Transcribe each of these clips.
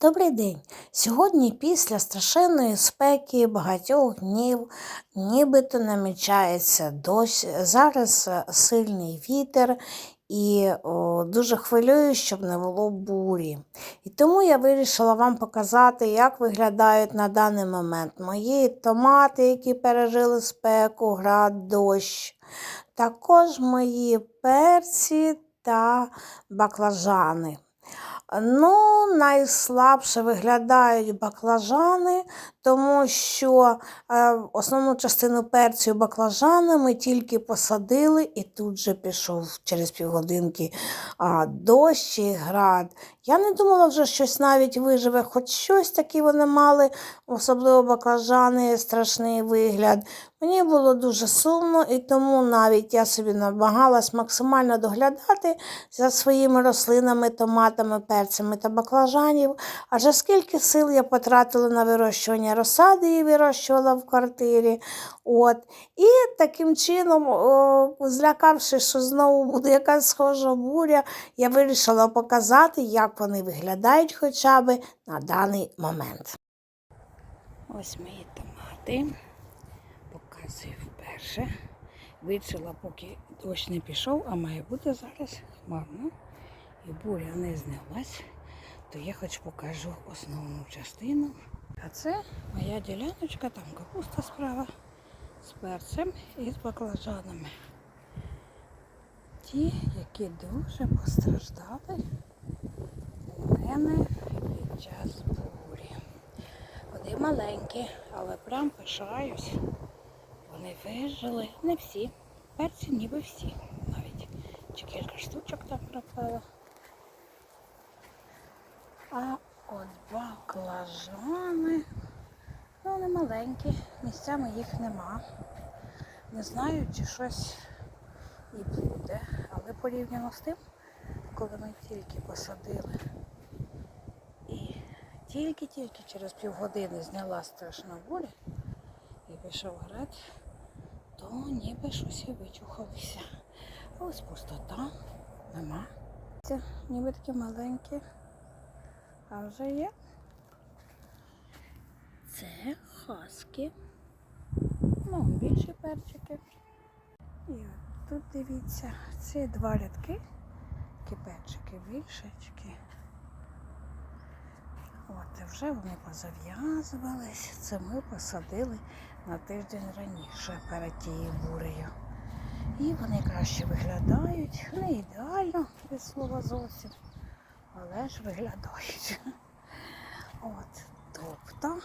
Добрий день. Сьогодні після страшенної спеки багатьох днів нібито намічається дощ. Зараз е, сильний вітер і о, дуже хвилюю, щоб не було бурі. І тому я вирішила вам показати, як виглядають на даний момент мої томати, які пережили спеку, град, дощ. Також мої перці та баклажани. Ну, найслабше виглядають баклажани, тому що е, основну частину перцю баклажани ми тільки посадили, і тут же пішов через півгодинки дощ і град. Я не думала вже щось навіть виживе, хоч щось таке вони мали, особливо баклажани, страшний вигляд. Мені було дуже сумно, і тому навіть я собі намагалась максимально доглядати за своїми рослинами, томатами, перцями та баклажанів. Адже скільки сил я потратила на вирощування розсади і вирощувала в квартирі. От. І таким чином, злякавшись, що знову буде якась схожа буря, я вирішила показати, як вони виглядають хоча б на даний момент. Ось мої томати. Показую вперше. Вичила, поки дощ не пішов, а має бути зараз хмарно. І буря не знялась, то я хоч покажу основну частину. А це моя діляночка, там капуста справа з перцем і з баклажанами. Ті, які дуже постраждали мене під час бурі. Вони маленькі, але прям пишаюсь. Вони вижили. Не всі. Перці ніби всі навіть. Чи кілька штучок там пропало. А от баклажани, ну вони маленькі, місцями їх нема. Не знаю, чи щось і буде. Але порівняно з тим, коли ми тільки посадили тільки-тільки через півгодини зняла страшна буря і пішов град, то ніби щось і вичухалося. Ось пустота, нема. Це ніби такі маленькі, а вже є. Це хаски. Ну, більші перчики. І от тут дивіться, це два рядки, такі перчики більшечки. От, і вже вони позав'язувались. Це ми посадили на тиждень раніше перед тією бурею. І вони краще виглядають. Не ідеально, від слова зовсім, але ж виглядають. От, тобто,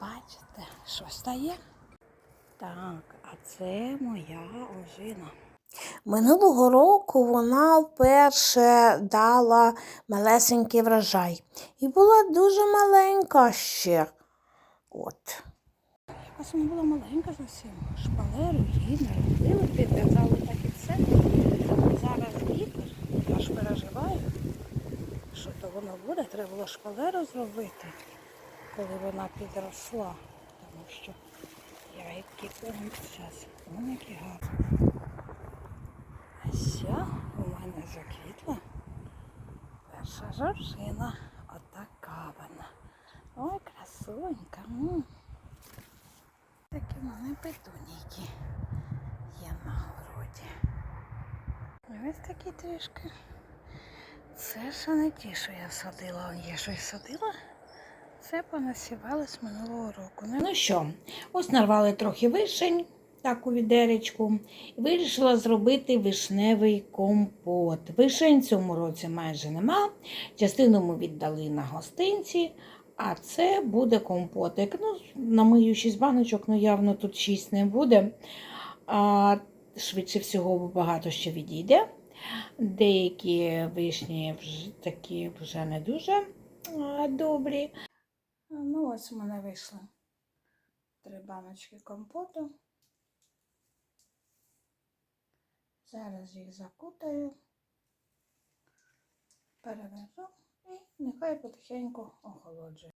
бачите, що стає? Так, а це моя ожина. Минулого року вона вперше дала малесенький врожай. І була дуже маленька ще. От. Якась вона була маленька зовсім. Шпалеру не робили, підв'язали так і все. Зараз вітер, я ж переживаю, що то воно буде. Треба було шпалеру зробити, коли вона підросла. Тому що я які зараз. Вон які гарні. Мене заквітла перша жоржина. Отака вона. Ой, красунька. Такі в мене петунійки є на городі. Ось такі трішки. Це ще не ті, що я садила. Є що я садила. Це понасівали з минулого року. Ну що, ось нарвали трохи вишень, так у відеречку. Вирішила зробити вишневий компот. Вишень цьому році майже нема. Частину ми віддали на гостинці. А це буде компотик. Ну, на мою 6 баночок, ну явно тут 6 не буде. А, швидше всього, багато ще відійде. Деякі вишні вже, такі вже не дуже добрі. Ну, ось у мене вийшло три баночки компоту. Зараз їх закутаю, перевезу і нехай потихеньку охолоджує.